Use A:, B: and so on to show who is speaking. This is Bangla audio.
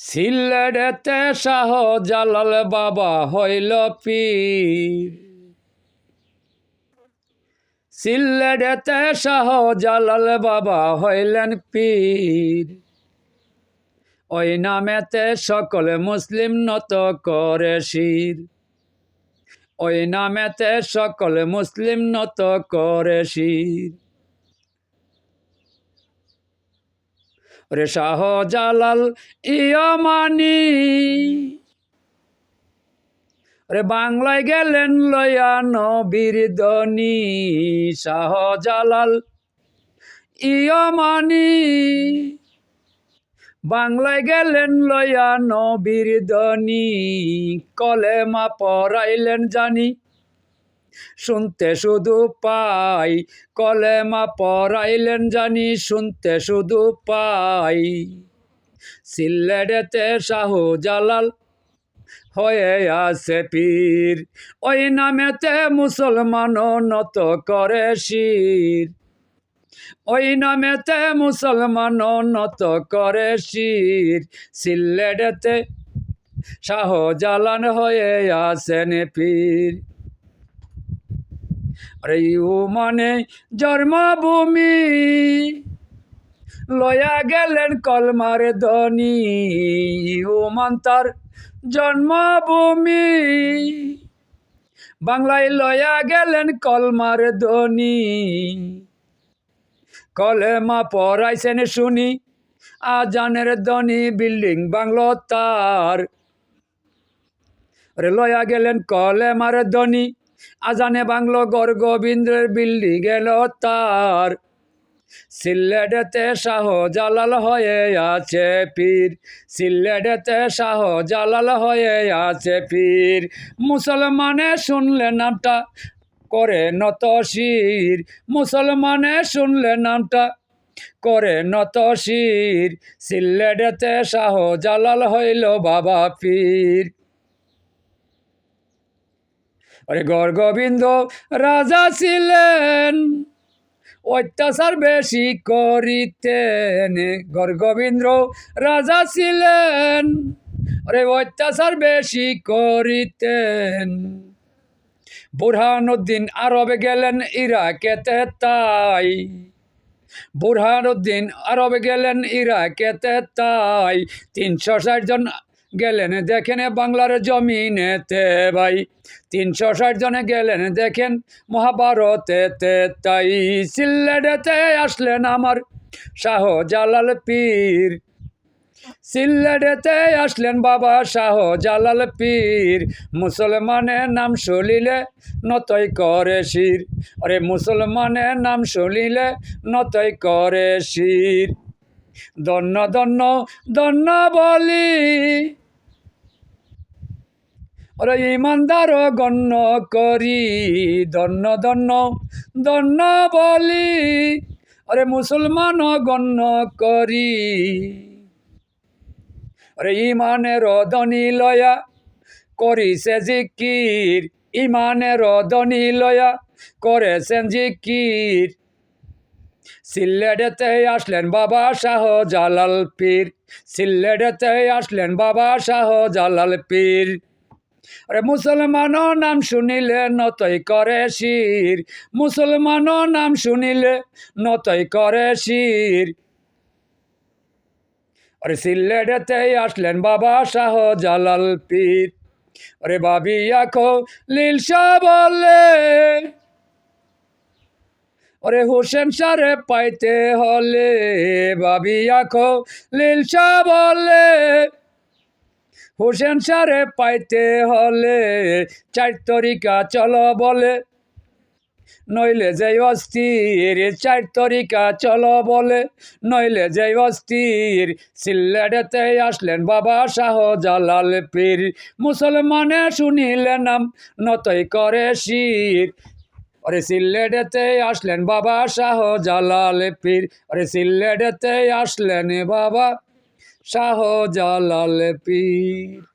A: সিলেটেতে শাহ জালাল বাবা হইল পীর। সিলেটেতে শাহ জালাল বাবা হইলেন পীর। ওই নামেতে সকল মুসলিম নত করে শির। ওই নামেতে সকল মুসলিম নত করে শির। রে শাহ জালাল ইয়ামানি রে বাংলায় গেলেন লয়া নবীর দনি শাহ জালাল ইয়ামানি বাংলায় গেলেন লয়া নবীর দনি কলেমা পড়াইলেন জানি। শুনতে শুধু পাই, কলেমা পড়াইলেন জানি, শুনতে শুধু পাই। সিলেটেতে শাহ জালাল হয়ে আছে পীর, ওই নামেতে মুসলমান নত করে শির। ওই নামেতে মুসলমান নত করে শির। সিলেটেতে শাহ জালান হয়ে আছেন পীর। আরে ইউ মানে জন্মভূমি। লয়া গেলেন কলমার ধনী ইউ মান্তার জন্মভূমি। বাংলায় লয়া গেলেন কলমার ধনী কলেমা পড়াইছেন শুনি, আজানের ধনী বিল্ডিং বাংলো তার। লয়া গেলেন কলেমার ধনী আজানে বাংলো গর গোবিন্দের বিল্ডি গেল তার। সিলেটেতে শাহ জালাল হয়ে আছে পীর। সিলেটেতে শাহ জালাল হয়ে আছে পীর। মুসলমানে শুনলে নামটা করে নত শির। মুসলমানে শুনলে নামটা করে নত শির। সিলেটেতে শাহ জালাল হইল বাবা পীর। আরে গড় গোবিন্দ, রাজা ছিলেন। অত্যাচার বেশি করিতেন। গড় গোবিন্দ, রাজা ছিলেন। আরে অত্যাচার বেশি করিতেন। বুরহানুদ্দিন আরবে গেলেন ইরাকেতে তাই। বুরহানুদ্দিন আরবে গেলেন ইরাকেতে তাই। তিনশো ষাট জন গেলেন, দেখেন বাংলার জমিনেতে ভাই। তিনশো ষাট জনে গেলেন, দেখেন মহাভারতেতে তাই। সিল্লেটেতে আসলেন আমার শাহ জালাল পীর। সিল্লেটেতে আসলেন বাবা শাহ জালাল পীর। মুসলমানের নাম শুনিলে নতই করে শির। আরে মুসলমানের নাম শুনিলে নতই করে শির। দন্ন দন্ন দন্ন বলি। ওরে ইমানদার গণ্য করি দন্ন দন্ন দন্ন বলি। ওরে মুসলমান গণ্য করি। ওরে ইমানের ধনী লয়া, করিছে জিকির, ইমানের ধনী লয়া, করেছেন জিকির। সিল্লেটেতে আসলেন বাবা শাহ জালাল পীর সিল্লেটেতে আসলেন বাবা শাহ জালাল পীর। আরে মুসলমান নাম শুনিলে নতই করে শির। মুসলমান নাম শুনিলে নতই করে শির। আরে সিল্লেটেতে আসলেন বাবা শাহ জালাল পীর। আরে বাবি আখো লীলসা বলে। ওরে হোসেন সারে পাইতে হলে বাবি আখো লীলসা বলে। হোসেন সারে পাইতে হলে চার তরিকা চলো বলে। নইলে যাই অস্থির, চার তরিকা চলো বলে। নইলে যাই অস্থির সিল্লেটেতে আসলেন বাবা শাহ জালাল পীর। মুসলমানে শুনিলে নাম, নতই করে শির। ওরে সিল্লেটেতে আসলেন বাবা শাহ জালাল পীর। ওরে সিল্লেটেতে আসলেন বাবা শাহ জালাল পীর।